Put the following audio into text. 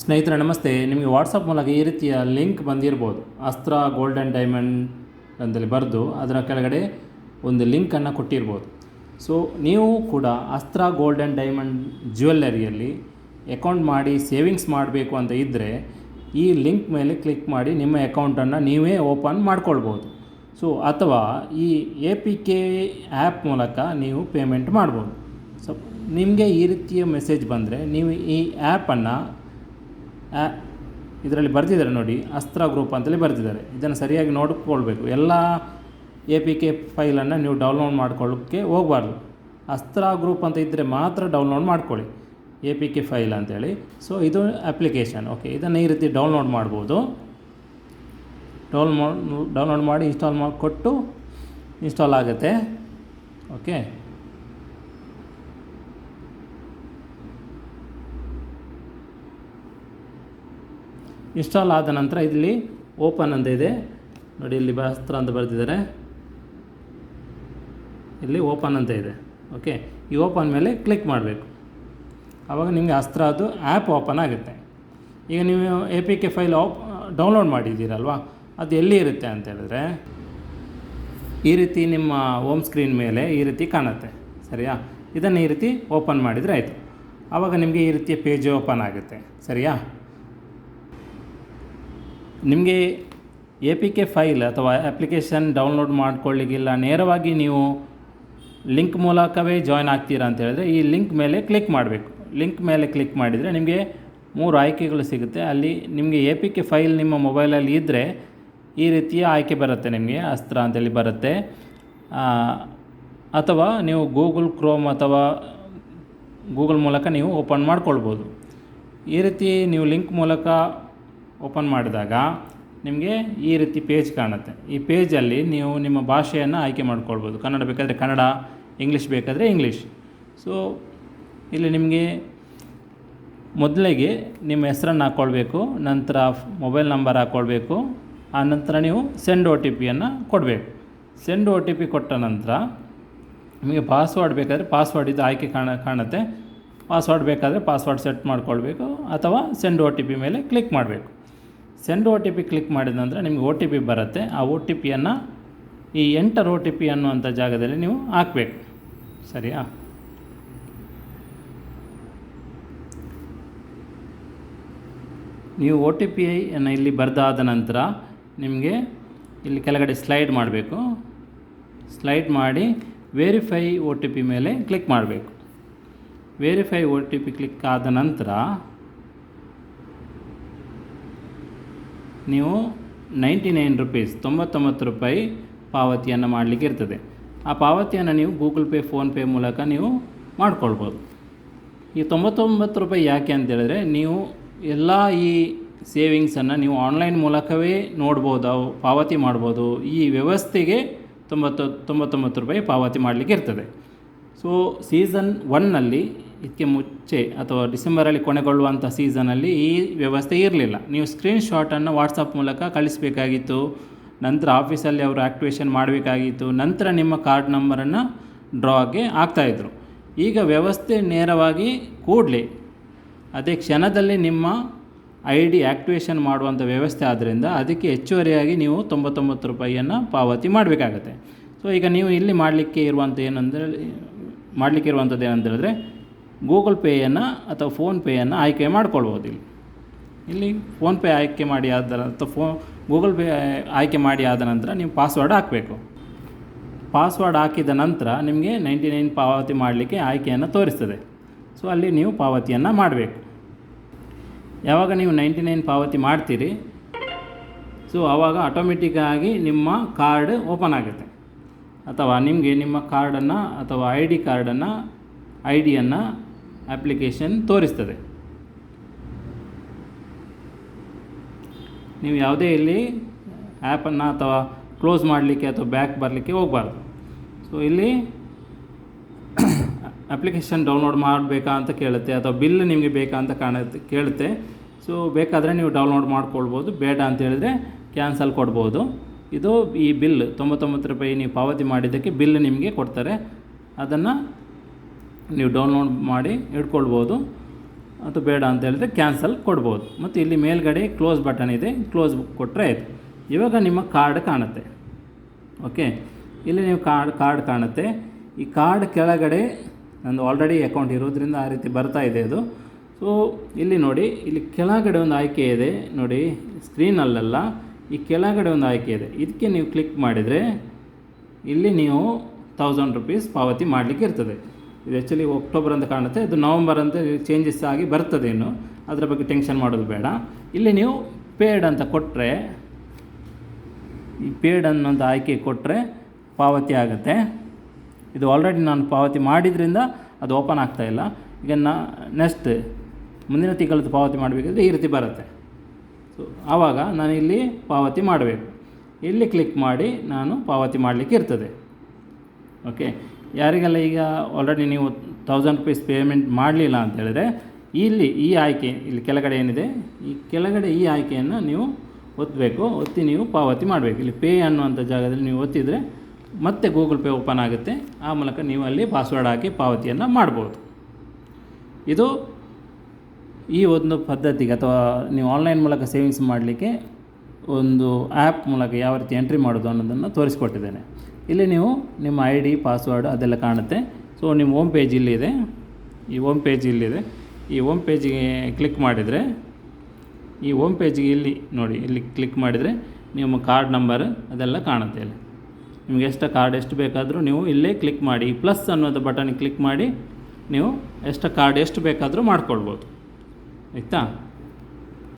ಸ್ನೇಹಿತರೆ, ನಮಸ್ತೆ. ನಿಮಗೆ ವಾಟ್ಸಪ್ ಮೂಲಕ ಈ ರೀತಿಯ ಲಿಂಕ್ ಬಂದಿರ್ಬೋದು. ಅಸ್ತ್ರ ಗೋಲ್ಡ್ ಆ್ಯಂಡ್ ಡೈಮಂಡ್ ಅಂತಲ್ಲಿ ಬರೆದು ಅದರ ಕೆಳಗಡೆ ಒಂದು ಲಿಂಕನ್ನು ಕೊಟ್ಟಿರ್ಬೋದು. ಸೊ ನೀವು ಕೂಡ ಅಸ್ತ್ರ ಗೋಲ್ಡ್ ಆ್ಯಂಡ್ ಡೈಮಂಡ್ ಜ್ಯುವೆಲ್ಲರಿಯಲ್ಲಿ ಅಕೌಂಟ್ ಮಾಡಿ ಸೇವಿಂಗ್ಸ್ ಮಾಡಬೇಕು ಅಂತ ಇದ್ದರೆ ಈ ಲಿಂಕ್ ಮೇಲೆ ಕ್ಲಿಕ್ ಮಾಡಿ ನಿಮ್ಮ ಅಕೌಂಟನ್ನು ನೀವೇ ಓಪನ್ ಮಾಡ್ಕೊಳ್ಬೋದು. ಸೊ ಅಥವಾ ಈ ಎ ಪಿ ಕೆ ಆ್ಯಪ್ ಮೂಲಕ ನೀವು ಪೇಮೆಂಟ್ ಮಾಡ್ಬೋದು. ಸೊ ನಿಮಗೆ ಈ ರೀತಿಯ ಮೆಸೇಜ್ ಬಂದರೆ ನೀವು ಈ ಆ್ಯಪನ್ನು ಇದರಲ್ಲಿ ಬರೆದಿದ್ದಾರೆ ನೋಡಿ, ಅಸ್ತ್ರ ಗ್ರೂಪ್ ಅಂತೇಳಿ ಬರೆದಿದ್ದಾರೆ. ಇದನ್ನು ಸರಿಯಾಗಿ ನೋಡಿಕೊಳ್ಬೇಕು. ಎಲ್ಲ ಎ ಪಿ ಕೆ ಫೈಲನ್ನು ನೀವು ಡೌನ್ಲೋಡ್ ಮಾಡ್ಕೊಳ್ಳೋಕ್ಕೆ ಹೋಗಬಾರ್ದು. ಅಸ್ತ್ರ ಗ್ರೂಪ್ ಅಂತ ಇದ್ದರೆ ಮಾತ್ರ ಡೌನ್ಲೋಡ್ ಮಾಡ್ಕೊಳ್ಳಿ, ಎ ಪಿ ಕೆ ಫೈಲ್ ಅಂತೇಳಿ. ಸೊ ಇದು ಅಪ್ಲಿಕೇಶನ್. ಓಕೆ ಇದನ್ನು ಈ ರೀತಿ ಡೌನ್ಲೋಡ್ ಮಾಡ್ಬೋದು. ಡೌನ್ಲೋಡ್ ಡೌನ್ಲೋಡ್ ಮಾಡಿ ಇನ್ಸ್ಟಾಲ್ ಮಾಡಿಕೊಟ್ಟು ಇನ್ಸ್ಟಾಲ್ ಆಗುತ್ತೆ. ಓಕೆ ಇನ್ಸ್ಟಾಲ್ ಆದ ನಂತರ ಇಲ್ಲಿ ಓಪನ್ ಅಂತ ಇದೆ. ನೋಡಿ, ಇಲ್ಲಿ ಬಸ್ತ್ರ ಅಂತ ಬರೆದಿದ್ದಾರೆ. ಇಲ್ಲಿ ಓಪನ್ ಅಂತ ಇದೆ. ಓಕೆ ಈ ಓಪನ್ ಮೇಲೆ ಕ್ಲಿಕ್ ಮಾಡಬೇಕು. ಆವಾಗ ನಿಮಗೆ ಅಸ್ತ್ರ ಅದು ಆ್ಯಪ್ ಓಪನ್ ಆಗುತ್ತೆ. ಈಗ ನೀವು A P K file app download ಮಾಡಿದ್ದೀರಲ್ವಾ? ಅದು ಎಲ್ಲಿ ಇರುತ್ತೆ ಅಂತ ಹೇಳಿದ್ರೆ, ಈ ರೀತಿ ನಿಮ್ಮ ಹೋಮ್ ಸ್ಕ್ರೀನ್ ಮೇಲೆ ಈ ರೀತಿ ಕಾಣುತ್ತೆ. ಸರಿಯಾ? ಇದನ್ನು ಈ ರೀತಿ ಓಪನ್ ಮಾಡಿದರೆ ಆಯಿತು. ಆವಾಗ ನಿಮಗೆ ಈ ರೀತಿಯ ಪೇಜ್ ಓಪನ್ ಆಗುತ್ತೆ. ಸರಿಯಾ? ನಿಮಗೆ ಎ ಪಿ ಕೆ ಫೈಲ್ ಅಥವಾ ಅಪ್ಲಿಕೇಶನ್ ಡೌನ್ಲೋಡ್ ಮಾಡ್ಕೊಳ್ಳಿಕ್ಕಿಲ್ಲ, ನೇರವಾಗಿ ನೀವು ಲಿಂಕ್ ಮೂಲಕವೇ ಜಾಯ್ನ್ ಆಗ್ತೀರಾ ಅಂತ ಹೇಳಿದ್ರೆ ಈ ಲಿಂಕ್ ಮೇಲೆ ಕ್ಲಿಕ್ ಮಾಡಬೇಕು. ಲಿಂಕ್ ಮೇಲೆ ಕ್ಲಿಕ್ ಮಾಡಿದರೆ ನಿಮಗೆ ಮೂರು ಆಯ್ಕೆಗಳು ಸಿಗುತ್ತೆ. ಅಲ್ಲಿ ನಿಮಗೆ ಎ ಪಿ ಕೆ ಫೈಲ್ ನಿಮ್ಮ ಮೊಬೈಲಲ್ಲಿ ಇದ್ದರೆ ಈ ರೀತಿಯ ಆಯ್ಕೆ ಬರುತ್ತೆ ನಿಮಗೆ, ಅಸ್ತ್ರ ಅಂತೇಳಿ ಬರುತ್ತೆ. ಅಥವಾ ನೀವು ಗೂಗಲ್ ಕ್ರೋಮ್ ಅಥವಾ ಗೂಗಲ್ ಮೂಲಕ ನೀವು ಓಪನ್ ಮಾಡ್ಕೊಳ್ಬೋದು. ಈ ರೀತಿ ನೀವು ಲಿಂಕ್ ಮೂಲಕ ಓಪನ್ ಮಾಡಿದಾಗ ನಿಮಗೆ ಈ ರೀತಿ ಪೇಜ್ ಕಾಣುತ್ತೆ. ಈ ಪೇಜಲ್ಲಿ ನೀವು ನಿಮ್ಮ ಭಾಷೆಯನ್ನು ಆಯ್ಕೆ ಮಾಡ್ಕೊಳ್ಬೋದು. ಕನ್ನಡ ಬೇಕಾದರೆ ಕನ್ನಡ, ಇಂಗ್ಲೀಷ್ ಬೇಕಾದರೆ ಇಂಗ್ಲೀಷ್. ಸೊ ಇಲ್ಲಿ ನಿಮಗೆ ಮೊದಲಿಗೆ ನಿಮ್ಮ ಹೆಸರನ್ನು ಹಾಕ್ಕೊಳ್ಬೇಕು ನಂತರ ಮೊಬೈಲ್ ನಂಬರ್ ಹಾಕ್ಕೊಳ್ಬೇಕು ಆ ನಂತರ ನೀವು ಸೆಂಡ್ ಒ ಟಿ ಪಿಯನ್ನು ಕೊಡಬೇಕು. ಸೆಂಡ್ ಒ ಟಿ ಪಿ ಕೊಟ್ಟ ನಂತರ ನಿಮಗೆ ಪಾಸ್ವರ್ಡ್ ಬೇಕಾದರೆ ಪಾಸ್ವರ್ಡ್ ಇದು ಆಯ್ಕೆ ಕಾಣ, ಕಾಣುತ್ತೆ. ಪಾಸ್ವರ್ಡ್ ಬೇಕಾದರೆ ಪಾಸ್ವರ್ಡ್ ಸೆಟ್ ಮಾಡ್ಕೊಳ್ಬೇಕು ಅಥವಾ ಸೆಂಡ್ ಒ ಟಿ ಪಿ ಮೇಲೆ ಕ್ಲಿಕ್ ಮಾಡಬೇಕು. Send O T P click ಮಾಡಿದ ನಂತರ ನಿಮಗೆ ಒ ಟಿ ಪಿ ಬರುತ್ತೆ. ಆ ಒ ಟಿ ಪಿಯನ್ನು ಈ ಎಂಟರ್ ಒ ಟಿ ಪಿ ಅನ್ನುವಂಥ ಜಾಗದಲ್ಲಿ ನೀವು ಹಾಕಬೇಕು. ಸರಿಯಾ? ನೀವು ಒ ಟಿ ಪಿಯನ್ನು ಇಲ್ಲಿ ಬರೆದಾದ ನಂತರ ನಿಮಗೆ ಇಲ್ಲಿ ಕೆಳಗಡೆ ಸ್ಲೈಡ್ ಮಾಡಬೇಕು. ಸ್ಲೈಡ್ ಮಾಡಿ ವೆರಿಫೈ ಒ ಟಿ ಪಿ ಮೇಲೆ ಕ್ಲಿಕ್ ಮಾಡಬೇಕು. Verify O T P click ಆದ ನಂತರ ನೀವು ನೈಂಟಿ ನೈನ್ ರುಪೀಸ್ ತೊಂಬತ್ತೊಂಬತ್ತು ರೂಪಾಯಿ ಪಾವತಿಯನ್ನು ಮಾಡಲಿಕ್ಕೆ ಇರ್ತದೆ. ಆ ಪಾವತಿಯನ್ನು ನೀವು ಗೂಗಲ್ ಪೇ ಫೋನ್ಪೇ ಮೂಲಕ ನೀವು ಮಾಡ್ಕೊಳ್ಬೋದು. ಈ ತೊಂಬತ್ತೊಂಬತ್ತು ರೂಪಾಯಿ ಯಾಕೆ ಅಂತೇಳಿದ್ರೆ ನೀವು ಎಲ್ಲ ಈ ಸೇವಿಂಗ್ಸನ್ನು ನೀವು ಆನ್ಲೈನ್ ಮೂಲಕವೇ ನೋಡ್ಬೋದು ಪಾವತಿ ಮಾಡ್ಬೋದು. ಈ ವ್ಯವಸ್ಥೆಗೆ ತೊಂಬತ್ತು, ತೊಂಬತ್ತೊಂಬತ್ತು ರೂಪಾಯಿ ಪಾವತಿ ಮಾಡಲಿಕ್ಕೆ ಇರ್ತದೆ. ಸೊ ಸೀಸನ್ ಒನ್ನಲ್ಲಿ ಇದಕ್ಕೆ ಮುಂಚೆ ಅಥವಾ ಡಿಸೆಂಬರಲ್ಲಿ ಕೊನೆಗೊಳ್ಳುವಂಥ ಸೀಸನಲ್ಲಿ ಈ ವ್ಯವಸ್ಥೆ ಇರಲಿಲ್ಲ. ನೀವು ಸ್ಕ್ರೀನ್ಶಾಟನ್ನು ವಾಟ್ಸಪ್ ಮೂಲಕ ಕಳಿಸಬೇಕಾಗಿತ್ತು. ನಂತರ ಆಫೀಸಲ್ಲಿ ಅವರು ಆ್ಯಕ್ಟಿವೇಷನ್ ಮಾಡಬೇಕಾಗಿತ್ತು. ನಂತರ ನಿಮ್ಮ ಕಾರ್ಡ್ ನಂಬರನ್ನು ಡ್ರಾಗೆ ಆಗ್ತಾಯಿದ್ರು ಈಗ ವ್ಯವಸ್ಥೆ ನೇರವಾಗಿ ಕೂಡಲೇ. ಅದೇ ಕ್ಷಣದಲ್ಲಿ ನಿಮ್ಮ ಐ ಡಿ ಆ್ಯಕ್ಟಿವೇಷನ್ ಮಾಡುವಂಥ ವ್ಯವಸ್ಥೆ ಆದ್ದರಿಂದ ಅದಕ್ಕೆ ಹೆಚ್ಚುವರಿಯಾಗಿ ನೀವು ತೊಂಬತ್ತೊಂಬತ್ತು ರೂಪಾಯಿಯನ್ನು ಪಾವತಿ ಮಾಡಬೇಕಾಗತ್ತೆ. ಸೊ ಈಗ ನೀವು ಇಲ್ಲಿ ಮಾಡಲಿಕ್ಕೆ ಇರುವಂಥ ಏನಂದರೆ, ಮಾಡಲಿಕ್ಕೆ ಇರುವಂಥದ್ದು ಏನಂತ ಹೇಳಿದ್ರೆ ಗೂಗಲ್ ಪೇಯನ್ನು ಅಥವಾ ಫೋನ್ಪೇಯನ್ನು ಆಯ್ಕೆ ಮಾಡ್ಕೊಳ್ಬೋದು ಇಲ್ಲಿ. ಇಲ್ಲಿ ಫೋನ್ಪೇ ಆಯ್ಕೆ ಮಾಡಿ ಆದ ಅಥವಾ ಫೋ, ಗೂಗಲ್ ಪೇ ಆಯ್ಕೆ ಮಾಡಿ ಆದ ನಂತರ ನೀವು ಪಾಸ್ವರ್ಡ್ ಹಾಕಬೇಕು. ಪಾಸ್ವರ್ಡ್ ಹಾಕಿದ ನಂತರ ನಿಮಗೆ ನೈಂಟಿ ನೈನ್ ಪಾವತಿ ಮಾಡಲಿಕ್ಕೆ ಆಯ್ಕೆಯನ್ನು ತೋರಿಸ್ತದೆ. ಸೊ ಅಲ್ಲಿ ನೀವು ಪಾವತಿಯನ್ನು ಮಾಡಬೇಕು. ಯಾವಾಗ ನೀವು ನೈಂಟಿ ನೈನ್ ಪಾವತಿ ಮಾಡ್ತೀರಿ, ಸೊ ಆವಾಗ ಆಟೋಮೆಟಿಕ್ಕಾಗಿ ನಿಮ್ಮ ಕಾರ್ಡ್ ಓಪನ್ ಆಗುತ್ತೆ. ಅಥವಾ ನಿಮಗೆ ನಿಮ್ಮ ಕಾರ್ಡನ್ನು ಅಥವಾ ಐ ಡಿ ಕಾರ್ಡನ್ನು, ಐ ಡಿಯನ್ನು ಅಪ್ಲಿಕೇಶನ್ ತೋರಿಸ್ತದೆ. ನೀವು ಯಾವುದೇ ಇಲ್ಲಿ ಆ್ಯಪನ್ನು ಅಥವಾ ಕ್ಲೋಸ್ ಮಾಡಲಿಕ್ಕೆ ಅಥವಾ ಬ್ಯಾಕ್ ಬರಲಿಕ್ಕೆ ಹೋಗಬಾರ್ದು. ಸೊ ಇಲ್ಲಿ ಅಪ್ಲಿಕೇಶನ್ ಡೌನ್ಲೋಡ್ ಮಾಡಬೇಕಾ ಅಂತ ಕೇಳುತ್ತೆ, ಅಥವಾ ಬಿಲ್ ನಿಮಗೆ ಬೇಕಾ ಅಂತ ಕಾಣುತ್ತೆ, ಕೇಳುತ್ತೆ. ಸೊ ಬೇಕಾದರೆ ನೀವು ಡೌನ್ಲೋಡ್ ಮಾಡ್ಕೊಳ್ಬೋದು. ಬೇಡ ಅಂತ ಹೇಳಿದ್ರೆ ಕ್ಯಾನ್ಸಲ್ ಕೊಡ್ಬೋದು. ಇದು ಈ ಬಿಲ್ ತೊಂಬತ್ತೊಂಬತ್ತು ರೂಪಾಯಿ ನೀವು ಪಾವತಿ ಮಾಡಿದ್ದಕ್ಕೆ ಬಿಲ್ ನಿಮಗೆ ಕೊಡ್ತಾರೆ. ಅದನ್ನು ನೀವು ಡೌನ್ಲೋಡ್ ಮಾಡಿ ಇಟ್ಕೊಳ್ಬೋದು ಅಥವಾ ಬೇಡ ಅಂತ ಹೇಳಿದ್ರೆ ಕ್ಯಾನ್ಸಲ್ ಕೊಡ್ಬೋದು. ಮತ್ತು ಇಲ್ಲಿ ಮೇಲ್ಗಡೆ ಕ್ಲೋಸ್ ಬಟನ್ ಇದೆ. ಕ್ಲೋಸ್ ಕೊಟ್ಟರೆ ಆಯಿತು. ಇವಾಗ ನಿಮ್ಮ ಕಾರ್ಡ್ ಕಾಣುತ್ತೆ. ಓಕೆ ಇಲ್ಲಿ ನೀವು ಕಾರ್ಡ್ ಕಾರ್ಡ್ ಕಾಣುತ್ತೆ. ಈ ಕಾರ್ಡ್ ಕೆಳಗಡೆ ನಂದು ಆಲ್ರೆಡಿ ಅಕೌಂಟ್ ಇರೋದ್ರಿಂದ ಆ ರೀತಿ ಬರ್ತಾ ಇದೆ ಅದು. ಸೊ ಇಲ್ಲಿ ನೋಡಿ, ಇಲ್ಲಿ ಕೆಳಗಡೆ ಒಂದು ಆಯ್ಕೆ ಇದೆ. ನೋಡಿ ಸ್ಕ್ರೀನಲ್ಲೆಲ್ಲ ಈ ಕೆಳಗಡೆ ಒಂದು ಆಯ್ಕೆ ಇದೆ. ಇದಕ್ಕೆ ನೀವು ಕ್ಲಿಕ್ ಮಾಡಿದರೆ ಇಲ್ಲಿ ನೀವು ತೌಸಂಡ್ ರುಪೀಸ್ ಪಾವತಿ ಮಾಡಲಿಕ್ಕೆ ಇರ್ತದೆ. ಇದು ಆ್ಯಕ್ಚುಲಿ ಅಕ್ಟೋಬರ್ ಅಂತ ಕಾಣುತ್ತೆ. ಇದು ನವಂಬರ್ ಅಂತ ಚೇಂಜಸ್ ಆಗಿ ಬರ್ತದೆ ಇನ್ನು. ಅದರ ಬಗ್ಗೆ ಟೆನ್ಷನ್ ಮಾಡೋದು ಬೇಡ. ಇಲ್ಲಿ ನೀವು ಪೇಡ್ ಅಂತ ಕೊಟ್ಟರೆ ಈ ಪೇಡ್ ಅನ್ನೋಂಥ ಆಯ್ಕೆ ಕೊಟ್ಟರೆ ಪಾವತಿ ಆಗುತ್ತೆ. ಇದು ಆಲ್ರೆಡಿ ನಾನು ಪಾವತಿ ಮಾಡಿದ್ರಿಂದ ಅದು ಓಪನ್ ಆಗ್ತಾ ಇಲ್ಲ. ಈಗ ನಾ ನೆಕ್ಸ್ಟ್ ಮುಂದಿನ ತಿಂಗಳದ್ದು ಪಾವತಿ ಮಾಡಬೇಕಿದ್ರೆ ಈ ರೀತಿ ಬರುತ್ತೆ. ಸೊ ಆವಾಗ ನಾನು ಇಲ್ಲಿ ಪಾವತಿ ಮಾಡಬೇಕು. ಇಲ್ಲಿ ಕ್ಲಿಕ್ ಮಾಡಿ ನಾನು ಪಾವತಿ ಮಾಡಲಿಕ್ಕೆ ಇರ್ತದೆ. ಓಕೆ ಯಾರಿಗೆಲ್ಲ ಈಗ ಆಲ್ರೆಡಿ ನೀವು ತೌಸಂಡ್ ರುಪೀಸ್ ಪೇಮೆಂಟ್ ಮಾಡಲಿಲ್ಲ ಅಂತ ಹೇಳಿದ್ರೆ, ಇಲ್ಲಿ ಈ ಆಯ್ಕೆ, ಇಲ್ಲಿ ಕೆಳಗಡೆ ಏನಿದೆ, ಈ ಕೆಳಗಡೆ ಈ ಆಯ್ಕೆಯನ್ನು ನೀವು ಒತ್ತಬೇಕು ಒತ್ತಿ ನೀವು ಪಾವತಿ ಮಾಡಬೇಕು. ಇಲ್ಲಿ ಪೇ ಅನ್ನುವಂಥ ಜಾಗದಲ್ಲಿ ನೀವು ಒತ್ತಿದರೆ ಮತ್ತೆ ಗೂಗಲ್ ಪೇ ಓಪನ್ ಆಗುತ್ತೆ. ಆ ಮೂಲಕ ನೀವು ಅಲ್ಲಿ ಪಾಸ್ವರ್ಡ್ ಹಾಕಿ ಪಾವತಿಯನ್ನು ಮಾಡ್ಬೋದು. ಇದು ಈ ಒಂದು ಪದ್ಧತಿಗೆ ಅಥವಾ ನೀವು ಆನ್ಲೈನ್ ಮೂಲಕ ಸೇವಿಂಗ್ಸ್ ಮಾಡಲಿಕ್ಕೆ ಒಂದು ಆ್ಯಪ್ ಮೂಲಕ ಯಾವ ರೀತಿ ಎಂಟ್ರಿ ಮಾಡೋದು ಅನ್ನೋದನ್ನು ತೋರಿಸ್ಕೊಟ್ಟಿದ್ದೇನೆ. ಇಲ್ಲಿ ನೀವು ನಿಮ್ಮ ಐ ಡಿ ಪಾಸ್ವರ್ಡ್ ಅದೆಲ್ಲ ಕಾಣುತ್ತೆ. ಸೊ ನಿಮ್ಮ ಓಮ್ ಪೇಜ್ ಇಲ್ಲಿದೆ ಈ ಓಮ್ ಪೇಜ್ ಇಲ್ಲಿದೆ ಈ ಓಮ್ ಪೇಜಿಗೆ ಕ್ಲಿಕ್ ಮಾಡಿದರೆ, ಈ ಓಮ್ ಪೇಜಿಗೆ ಇಲ್ಲಿ ನೋಡಿ, ಇಲ್ಲಿ ಕ್ಲಿಕ್ ಮಾಡಿದರೆ ನಿಮ್ಮ ಕಾರ್ಡ್ ನಂಬರ್ ಅದೆಲ್ಲ ಕಾಣುತ್ತೆ ಇಲ್ಲಿ. ನಿಮಗೆ ಎಷ್ಟು ಕಾರ್ಡ್ ಎಷ್ಟು ಬೇಕಾದರೂ ನೀವು ಇಲ್ಲೇ ಕ್ಲಿಕ್ ಮಾಡಿ ಪ್ಲಸ್ ಅನ್ನೋದು ಬಟನ್ ಕ್ಲಿಕ್ ಮಾಡಿ, ನೀವು ಎಷ್ಟು ಕಾರ್ಡ್ ಎಷ್ಟು ಬೇಕಾದರೂ ಮಾಡ್ಕೊಳ್ಬೋದು. ಆಯಿತಾ?